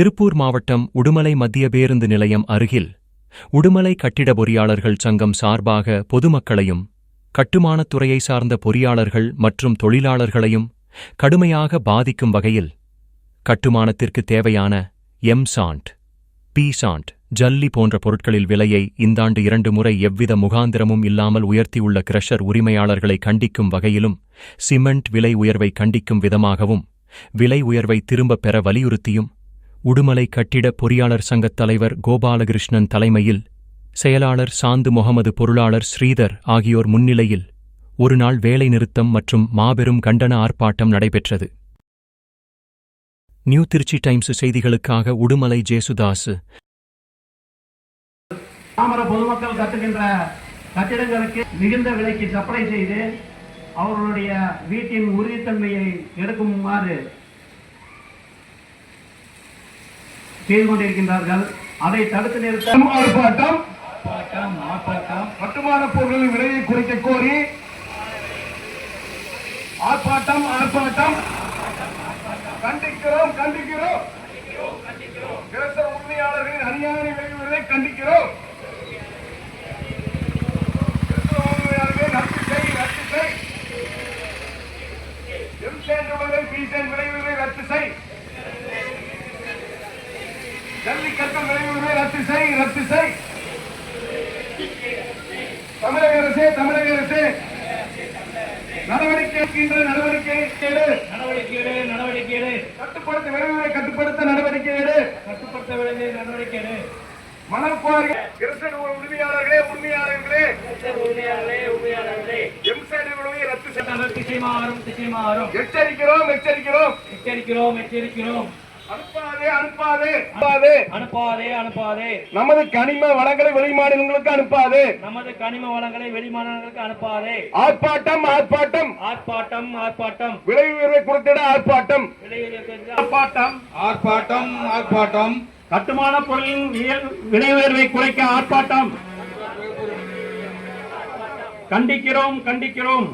திருப்பூர் மாவட்டம் உடுமலை மத்திய பேருந்து நிலையம் அருகில் உடுமலை கட்டிட பொறியாளர்கள் சங்கம் சார்பாக பொதுமக்களையும் கட்டுமானத் துறையை சார்ந்த பொறியாளர்கள் மற்றும் தொழிலாளர்களையும் கடுமையாக பாதிக்கும் வகையில் கட்டுமானத்திற்கு தேவையான எம் சாண்ட் பி சாண்ட் ஜல்லி போன்ற பொருட்களில் விலையை இந்தாண்டு இரண்டு முறை எவ்வித முகாந்திரமும் இல்லாமல் உயர்த்தியுள்ள கிரஷர் உரிமையாளர்களை கண்டிக்கும் வகையிலும் சிமெண்ட் விலை உயர்வை கண்டிக்கும் விதமாகவும் விலை உயர்வை திரும்பப் பெற வலியுறுத்தியும் உடுமலை கட்டிட பொறியாளர் சங்கத் தலைவர் கோபாலகிருஷ்ணன் தலைமையில் செயலாளர் சாந்து முகமது பொருளாளர் ஸ்ரீதர் ஆகியோர் முன்னிலையில் ஒருநாள் வேலை நிறுத்தம் மற்றும் மாபெரும் கண்டன ஆர்ப்பாட்டம் நடைபெற்றது. நியூ திருச்சி டைம்ஸ் செய்திகளுக்காக உடுமலை ஜேசுதாஸ் தாமர பொதுமக்கள் கட்டுகின்ற கட்டிடங்களுக்கு மிகுந்த விலைக்கு சப்ளை செய்து அவர்களுடைய வீட்டின் உறுதித்தன்மையை எடுக்குமாறு செய்து கொண்டிருக்கின்றார்கள் அதை தடுத்து நிறுத்த ஆர்ப்பாட்டம் ஆர்ப்பாட்டம் கட்டுமான பொருட்களின் விலையை குறைக்க கோரி ஆர்ப்பாட்டம் ஆர்ப்பாட்டம். கண்டிக்கிறோம் கண்டிக்கிறோம். கிரச உரிமையாளர்களின் அநியாய உயர்வை கண்டிக்கிறோம். ரத்து செய் ரத்து செய். எம் பி உயர்வை ரத்து செய். ஜல்லிக்கட்டு உயர்வை ரத்து செய் ரத்து செய். தமிழக அரசே தமிழக அரசே. நடவடிக்கை நடவடிக்கை எடு. நடவடிக்கை எடு நடவடிக்கை எடு. கட்டுப்படுத்த விரைவில் கட்டுப்படுத்த நடவடிக்கை எடு. கட்டுப்படுத்த வேண்டிய நடவடிக்கை எடு. குவாரி கிருஷ்ணன் உரிமையாளர்களே உரிமையாளர்களே. உண்மையாளர்களே உண்மையாளர்களே எம்சேட் உரிமையை ரத்து செய்ய திசைமாறும் திசைமாறும் எச்சரிக்கிறோம் எச்சரிக்கிறோம். எச்சரிக்கிறோம் எச்சரிக்கிறோம். அனுப்பாதே அனுப்பாதே நமது கனிம வளங்களை வெளிமாநிலங்களுக்கு அனுப்பாதே. நமது கனிம வளங்களை வெளிமாநிலங்களுக்கு அனுப்பாதே. ஆர்ப்பாட்டம் ஆர்ப்பாட்டம். ஆர்ப்பாட்டம் ஆர்ப்பாட்டம். விலை உயர்வை குறைத்திட ஆர்ப்பாட்டம். ஆர்ப்பாட்டம். ஆர்ப்பாட்டம் ஆர்ப்பாட்டம். கட்டுமான பொருளின் விலை உயர்வை குறைக்க ஆர்ப்பாட்டம். கண்டிக்கிறோம் கண்டிக்கிறோம்.